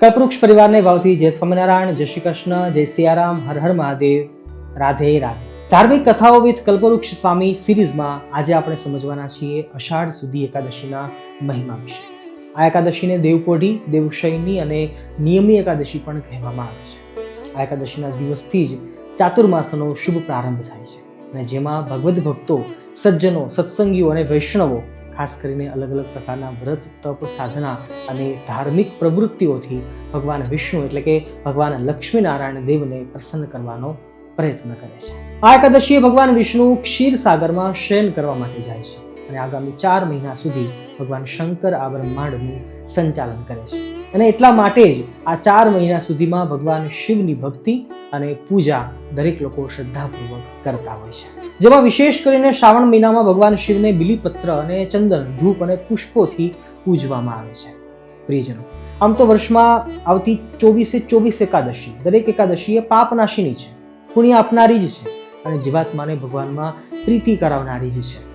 કલ્પવૃક્ષ પરિવારને ભાવથી જય સ્વામિનારાયણ, જય શ્રી કૃષ્ણ, જય સિયારામ, હર હર મહાદેવ, રાધે રાધે. ધાર્મિક કથાઓ વિથ કલ્પવૃક્ષ સ્વામી સિરીઝમાં આજે આપણે સમજવાના છીએ અષાઢ સુધી એકાદશીના મહિમા વિશે. આ એકાદશીને દેવપોઢી, દેવશયની અને નિયમી એકાદશી પણ કહેવામાં આવે છે. આ એકાદશીના દિવસથી જ ચાતુર્માસનો શુભ પ્રારંભ થાય છે અને જેમાં ભગવદ્ ભક્તો, સજ્જનો, સત્સંગીઓ અને વૈષ્ણવો ખાસ કરીને અલગ અલગ પ્રકારના વ્રત તપ સાધના અને ધાર્મિક પ્રવૃત્તિઓથી ભગવાન વિષ્ણુ એટલે કે ભગવાન લક્ષ્મીનારાયણ દેવને પ્રસન્ન કરવાનો પ્રયત્ન કરે છે. આ એકાદશીએ ભગવાન વિષ્ણુ ક્ષીર સાગરમાં શયન કરવા માટે જાય છે અને આગામી ચાર મહિના સુધી ભગવાન શંકર આ બ્રહ્માંડનું સંચાલન કરે છે. અને એટલા માટે જ આ ચાર મહિના સુધીમાં ભગવાન શિવની ભક્તિ અને પૂજા દરેક લોકો શ્રદ્ધાપૂર્વક કરતા હોય છે. જેમાં વિશેષ કરીને શ્રાવણ મહિનામાં ભગવાન શિવને બિલીપત્ર અને ચંદન, ધૂપ અને પુષ્પોથી પૂજવામાં આવે છે. પ્રિયજનો, આમ તો વર્ષમાં આવતી ચોવીસે ચોવીસ એકાદશી દરેક એકાદશી એ પાપનાશીની છે. પુણ્ય આપનારી જ છે અને જીવાત્માને ભગવાનમાં પ્રીતિ કરાવનારી જ છે.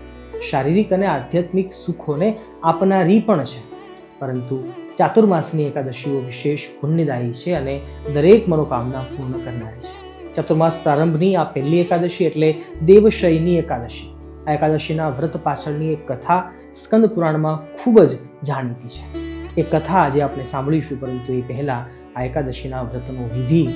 શારીરિક અને આધ્યાત્મિક સુખોને આપનારી પણ છે. પરંતુ ચાતુર્માસની એકાદશીઓ વિશેષ પુણ્યદાયી છે અને દરેક મનોકામના પૂર્ણ કરનારી છે. ચતુર્માસ પ્રારંભની આ પહેલી એકાદશી એટલે દેવશયની એકાદશી. આ એકાદશીના વ્રત પાછળની એક કથા સ્કંદ પુરાણમાં ખૂબ જ જાણીતી છે. એ કથા આજે આપણે સાંભળીશું, પરંતુ એ પહેલાં આ એકાદશીના વ્રતનો વિધિ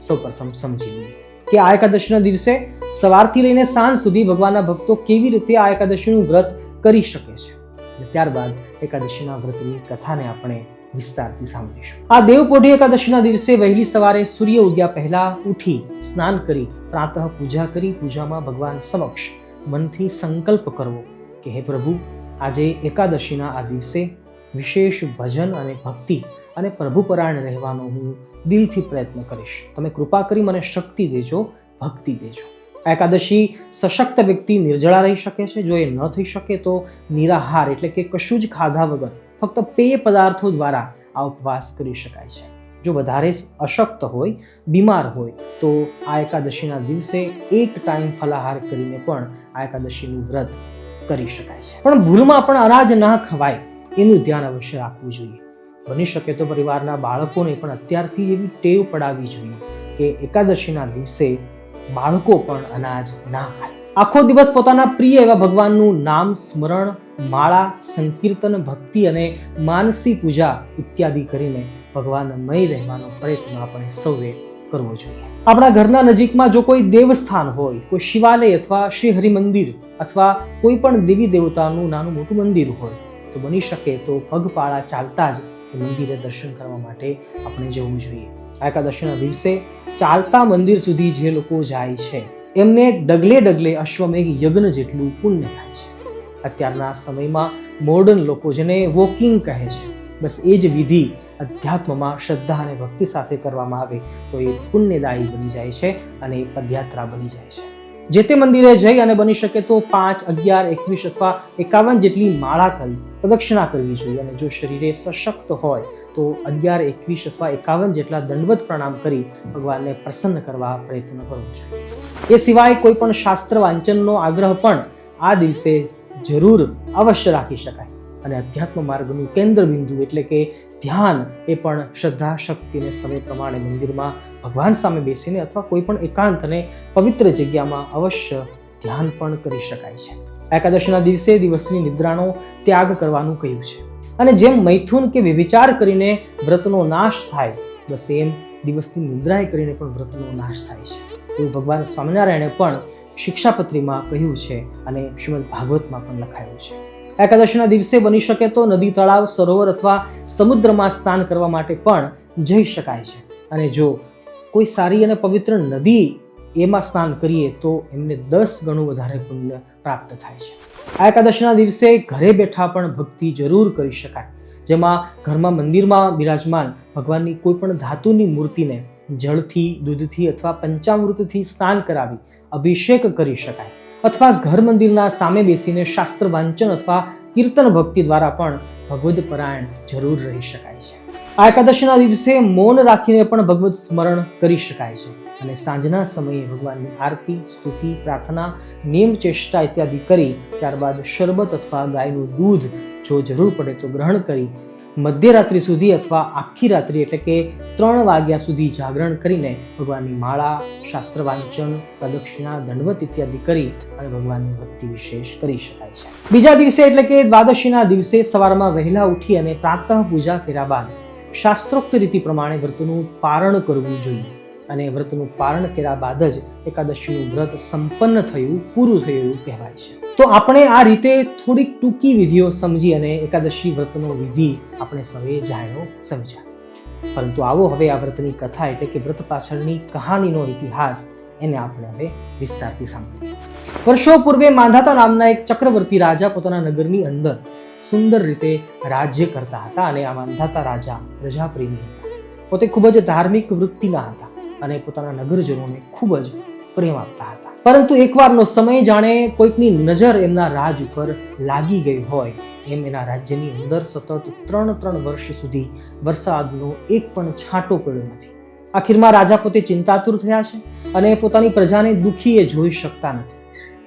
સૌપ્રથમ સમજી લઈએ. કે આ એકાદશીના દિવસે સવારથી લઈને સાંજ સુધી ભગવાનના ભક્તો કેવી રીતે આ એકાદશીનું વ્રત કરી શકે છે? અને ત્યારબાદ એકાદશીના વ્રતની કથાને આપણે વિસ્તારથી સાંભળીશું. આ દેવપોઢી એકાદશીના દિવસે વહેલી સવારે સૂર્ય ઉગ્યા પહેલા ઉઠી સ્નાન કરી, પ્રાતઃ પૂજા કરી, પૂજામાં ભગવાન સમક્ષ મનથી સંકલ્પ કરવો કે હે પ્રભુ, આજે એકાદશીના આ દિવસે વિશેષ ભજન અને ભક્તિ અને પ્રભુપરાયણ રહેવાનો હું દિલથી પ્રયત્ન કરીશ. તમે કૃપા કરી મને શક્તિ દેજો, ભક્તિ દેજો. એકાદશી સશક્ત વ્યક્તિ નિર્જળા રહી શકે છે. જો એ ન થઈ શકે તો નિરાહાર એટલે કે કશું જ ખાધા વગર ફક્ત પેય પદાર્થો દ્વારા આ ઉપવાસ કરી શકાય છે. જો વધારે અશક્ત હોય, બીમાર હોય, તો આ એકાદશીના દિવસે એક ટાઈમ ફલાહાર કરીને પણ આ એકાદશીનું વ્રત કરી શકાય છે. પણ ભૂલમાં પણ અનાજ ના ખવાય એનું ધ્યાન અવશ્ય રાખવું જોઈએ. બની શકે તો પરિવારના બાળકોને પણ અત્યારથી એવી ટેવ પડાવવી જોઈએ કે એકાદશીના દિવસે બાળકો પણ અનાજ ના ખાય. આખો દિવસ પોતાના પ્રિય એવા ભગવાનનું નામ સ્મરણ, માળા, સંકીર્તન, ભક્તિ અને માનસી પૂજા ઇત્યાદિ કરીને ભગવાનમય રહેવાનો પ્રયત્ન આપણે સૌએ કરવો જોઈએ. આપણા ઘરના નજીકમાં જો કોઈ દેવસ્થાન હોય, કોઈ શિવાલય અથવા શ્રી હરિ મંદિર અથવા કોઈ પણ દેવી દેવતાનું નાનું મોટું મંદિર હોય, તો બની શકે તો પગપાળા ચાલતા જ મંદિરે દર્શન કરવા માટે આપણે જવું જોઈએ. એકાદશીના દિવસે ચાલતા મંદિર સુધી જે લોકો જાય છે, એમને ડગલે ડગલે અશ્વમેઘ યજ્ઞ જેટલું પુણ્ય થાય છે. અત્યારના સમયમાં મોડર્ન લોકો જેને વોકિંગ કહે છે, બસ એ જ વિધિ અધ્યાત્મમાં શ્રદ્ધા અને ભક્તિ સાથે કરવામાં આવે તો એ પુણ્યદાયી બની જાય છે અને એ પદયાત્રા બની જાય છે. જે તે મંદિરે જઈ અને બની શકે તો પાંચ, અગિયાર, એકવીસ અથવા એકાવન જેટલી માળા કરી પ્રદક્ષિણા કરવી જોઈએ અને જો શરીરે સશક્ત હોય તો અગિયાર, એકવીસ અથવા એકાવન જેટલા દંડવત પ્રણામ કરી ભગવાનને પ્રસન્ન કરવા પ્રયત્ન કરવો જોઈએ એ સિવાય કોઈ પણ શાસ્ત્ર વાંચનનો આગ્રહ પણ આ દિવસે જરૂર અવશ્ય રાખી શકાય. અને અધ્યાત્મ માર્ગનું કેન્દ્ર બિંદુ એટલે કે ધ્યાન એ પણ શ્રદ્ધા શક્તિને સમય પ્રમાણે મંદિરમાં ભગવાન સામે બેસીને અથવા કોઈ પણ એકાંત અને પવિત્ર જગ્યામાં અવશ્ય ધ્યાન પણ કરી શકાય છે. એકાદશીના દિવસે દિવસની નિદ્રાનો ત્યાગ કરવાનું કહ્યું છે. અને જેમ મૈથુન કે વ્યભિચાર કરીને વ્રતનો નાશ થાય બસ એમ દિવસની નિદ્રાએ કરીને પણ વ્રતનો નાશ થાય છે. એવું ભગવાન સ્વામિનારાયણે પણ શિક્ષાપત્રીમાં કહ્યું છે અને શ્રીમદ ભાગવતમાં પણ લખાયું છે. એકાદશીના દિવસે બની શકે તો નદી તળાવ, સરોવર અથવા સમુદ્રમાં સ્નાન કરવા માટે પણ જઈ શકાય છે. અને જો કોઈ સારી અને પવિત્ર નદી એમાં સ્નાન કરીએ તો એમને દસ ગણું વધારે પુણ્ય પ્રાપ્ત થાય છે. આ એકાદશીના દિવસે ઘરે બેઠા પણ ભક્તિ જરૂર કરી શકાય. જેમાં ઘરમાં મંદિરમાં બિરાજમાન ભગવાનની કોઈ પણ ધાતુની મૂર્તિને જળથી, દૂધથી અથવા પંચામૃતથી સ્નાન કરાવી અભિષેક કરી શકાય. અથવા ઘર મંદિરના સામે બેસીને શાસ્ત્ર વાંચન અથવા કીર્તન ભક્તિ દ્વારા પણ ભગવદ પરાયણ જરૂર રહી શકાય છે. આ એકાદશીના દિવસે મૌન રાખીને પણ ભગવત સ્મરણ કરી શકાય છે. અને સાંજના સમયે ભગવાનની આરતી, સ્તુતિ, પ્રાર્થના નિયમ ચેષ્ટા ઇત્યાદિ કરી ત્યારબાદ શરબત અથવા ગાયનું દૂધ જો જરૂર પડે તો ગ્રહણ કરી મધ્યરાત્રિ સુધી અથવા આખી રાત્રિ એટલે કે ત્રણ વાગ્યા સુધી જાગરણ કરીને ભગવાનની માળા શાસ્ત્ર વાંચન પ્રદક્ષિણા, દંડવત ઇત્યાદિ કરી અને ભગવાનની ભક્તિ વિશેષ કરી શકાય છે. બીજા દિવસે એટલે કે દ્વાદશીના દિવસે સવારમાં વહેલા ઉઠી અને પ્રાતઃ પૂજા કર્યા બાદ શાસ્ત્રોક્ત રીતિ પ્રમાણે વ્રતનું પારણ કરવું જોઈએ. અને વ્રતનું પારણ કર્યા બાદ જ એકાદશીનું વ્રત સંપન્ન થયું, પૂરું થયું એવું કહેવાય છે. તો આપણે આ રીતે થોડીક ટૂંકી વિધિઓ સમજી અને એકાદશી વ્રતનો વિધિ આપણે સૌએ જાણ્યો, સમજ્યા. પરંતુ આવો હવે આ વ્રતની કથા એટલે કે વ્રત પાછળની કહાનીનો ઇતિહાસ એને આપણે હવે વિસ્તારથી સાંભળીએ. વર્ષો પૂર્વે માંધાતા નામના એક ચક્રવર્તી રાજા પોતાના નગરની અંદર સુંદર રીતે રાજ્ય કરતા હતા અને આ માંધાતા રાજા પ્રજાપ્રેમી હતા. પોતે ખૂબ જ ધાર્મિક વૃત્તિના હતા. અને પોતાના નગરજનોને ખૂબ જ પ્રેમ આપતા હતા. પરંતુ એકવારનો સમય જાણે કોઈકની નજર એમના રાજ ઉપર લાગી ગઈ હોય એમ એના રાજ્યની અંદર સતત ત્રણ ત્રણ વર્ષ સુધી વરસાદનો એક પણ છાંટો પડ્યો નથી. આખીરમાં રાજા પોતે ચિંતાતુર થયા છે અને પોતાની પ્રજાને દુઃખી એ જોઈ શકતા નથી.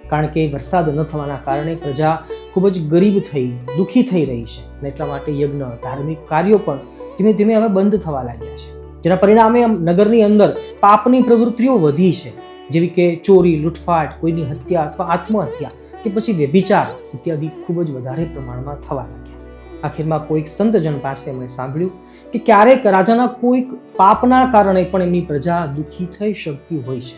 કારણ કે વરસાદ ન થવાના કારણે પ્રજા ખૂબ જ ગરીબ થઈ, દુઃખી થઈ રહી છે અને એટલા માટે યજ્ઞ, ધાર્મિક કાર્યો પણ ધીમે ધીમે હવે બંધ થવા લાગ્યા છે. જેના પરિણામે નગરની અંદર પાપની પ્રવૃત્તિઓ વધી છે. જેવી કે ચોરી, લૂંટફાટ, કોઈની હત્યા અથવા આત્મહત્યા કે પછી વ્યભિચાર ઇત્યાદિ ખૂબ જ વધારે પ્રમાણમાં થવા લાગ્યા. આખિરમાં કોઈક સંતજન પાસે મેં સાંભળ્યું કે ક્યારેક રાજાના કોઈક પાપના કારણે પણ એમની પ્રજા દુઃખી થઈ શકતી હોય છે.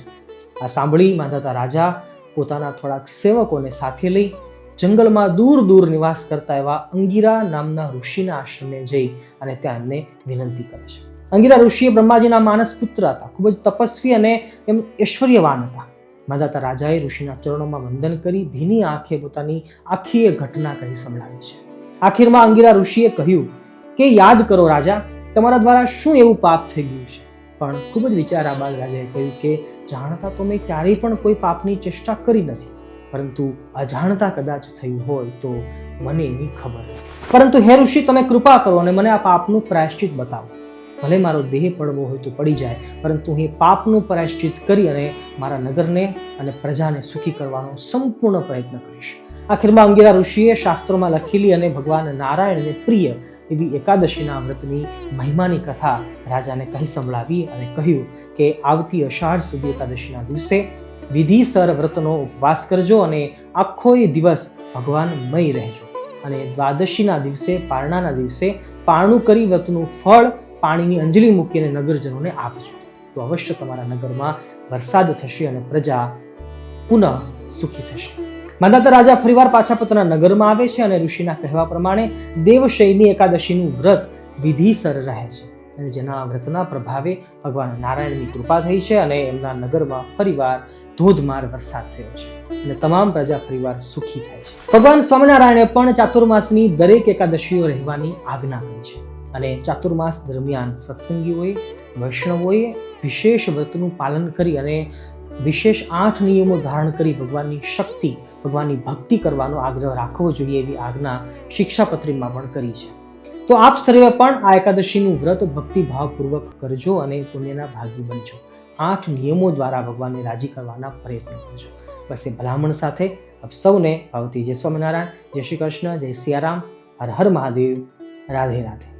આ સાંભળી માંધાતા રાજા પોતાના થોડાક સેવકોને સાથે લઈ જંગલમાં દૂર દૂર નિવાસ કરતા એવા અંગીરા નામના ઋષિના આશ્રમે જઈ અને ત્યાં એમને વિનંતી કરે છે. અંગીરા ઋષિએ બ્રહ્માજીના માનસ પુત્ર હતા. ખૂબ જ તપસ્વી અને એમ ઐશ્વર્યવાન હતા. માંદાતા રાજાએ ઋષિના ચરણોમાં વંદન કરી ભીની આંખે પોતાની આખી એ ઘટના કહી સંભળાવી છે. આખીરમાં અંગીરા ઋષિએ કહ્યું કે, યાદ કરો રાજા, તમારા દ્વારા શું એવું પાપ થઈ ગયું છે? પણ ખૂબ જ વિચાર્યા બાદ રાજાએ કહ્યું કે, જાણતા તો મેં ક્યારેય પણ કોઈ પાપની ચેષ્ટા કરી નથી. પરંતુ અજાણતા કદાચ થયું હોય તો મને એની ખબર પરંતુ હે ઋષિ, તમે કૃપા કરો અને મને આ પાપનું પ્રાયશ્ચિત બતાવો. ભલે મારો દેહ પડવો હોય તો પડી જાય, પરંતુ હું એ પાપનું પ્રાયશ્ચિત કરી અને મારા નગરને અને પ્રજાને સુખી કરવાનો સંપૂર્ણ પ્રયત્ન કરીશ. આખીરમાં અંગીરા ઋષિએ શાસ્ત્રોમાં લખેલી અને ભગવાન નારાયણને પ્રિય એવી એકાદશીના વ્રતની મહિમાની કથા રાજાને કહી સંભળાવી અને કહ્યું કે આવતી અષાઢ સુધી એકાદશીના દિવસે વિધિસર વ્રતનો ઉપવાસ કરજો અને આખો એ દિવસ ભગવાનમય રહેજો. અને દ્વાદશીના દિવસે, પારણાના દિવસે પારણું કરી વ્રતનું ફળ પાણીની અંજલિ મૂકીને નગરજનોને આપજો. તો અવશ્ય તમારા નગરમાં વરસાદ થશે અને પ્રજા પુનઃ સુખી થશે. માદાતા રાજા ફરીવાર પાછા પોતાના નગરમાં આવે છે અને ઋષિના કહેવા પ્રમાણે દેવશયની એકાદશીનું વ્રત વિધિસર રહે છે. અને જેના વ્રતના પ્રભાવે ભગવાન નારાયણની કૃપા થઈ છે અને એમના નગરમાં ફરીવાર ધોધમાર વરસાદ થયો છે. અને તમામ પ્રજા ફરીવાર સુખી થાય છે. ભગવાન સ્વામિનારાયણે પણ ચાતુર્માસની દરેક એકાદશીઓ રહેવાની આજ્ઞા કરી છે. અને ચાતુર્માસ દરમિયાન સત્સંગીઓએ, વૈષ્ણવોએ વિશેષ વ્રતનું પાલન કરી અને વિશેષ આઠ નિયમો ધારણ કરી ભગવાનની શક્તિ, ભગવાનની ભક્તિ કરવાનો આગ્રહ રાખવો જોઈએ એવી આજ્ઞા શિક્ષાપત્રીમાં પણ કરી છે. તો આપ સર્વે પણ આ એકાદશીનું વ્રત ભક્તિભાવપૂર્વક કરજો અને પુણ્યના ભાગી બનજો. આઠ નિયમો દ્વારા ભગવાનને રાજી કરવાના પ્રયત્ન કરજો. બસ એ ભલામણ સાથે આપ સૌને ભાવતી જય સ્વામિનારાયણ, જય શ્રી કૃષ્ણ, જય સિયારામ, હર હર મહાદેવ, રાધે રાધે.